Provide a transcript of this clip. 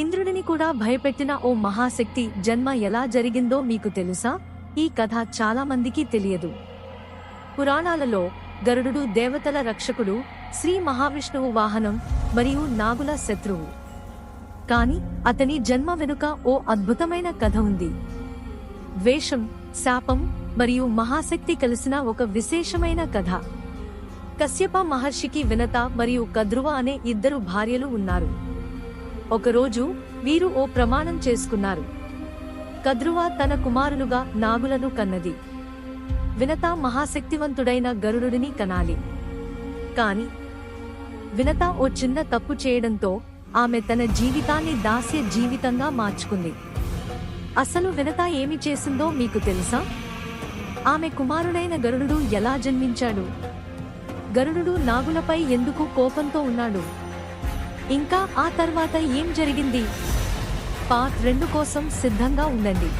ఇంద్రుడిని కూడా భయపెట్టిన ఓ మహాశక్తి జన్మ ఎలా జరిగిందో మీకు తెలుసా? ఈ కథ చాలా మందికి తెలియదు. పురాణాలలో గరుడు దేవతల రక్షకుడు శ్రీ మహావిష్ణువు వాహనం మరియు నాగుల శత్రువు. కాని అతని జన్మ వెనుక ఓ అద్భుతమైన కథ ఉంది. ద్వేషం శాపం మరియు మహాశక్తి కలిసిన ఒక విశేషమైన కథ. కశ్యప మహర్షికి వినత మరియు కద్రువ అనే ఇద్దరు భార్యలు ఉన్నారు. ఒకరోజు వీరు ఓ ప్రమాణం చేసుకున్నారు. కద్రువ తన కుమారులుగా నాగులను కన్నది. వినత మహాశక్తివంతుడైన గరుడుని కనాలి. కాని వినత ఓ చిన్న తప్పు చేయడంతో ఆమె తన జీవితాన్ని దాస్య జీవితంగా మార్చుకుంది. అసలు వినత ఏమి చేసిందో మీకు తెలుసా? ఆమె కుమారుడైన గరుడు ఎలా జన్మించాడు? గరుడు నాగులపై ఎందుకు కోపంతో ఉన్నాడు? ఇంకా ఆ తర్వాత ఏం జరిగింది? పార్ట్ రెండు కోసం సిద్ధంగా ఉండండి.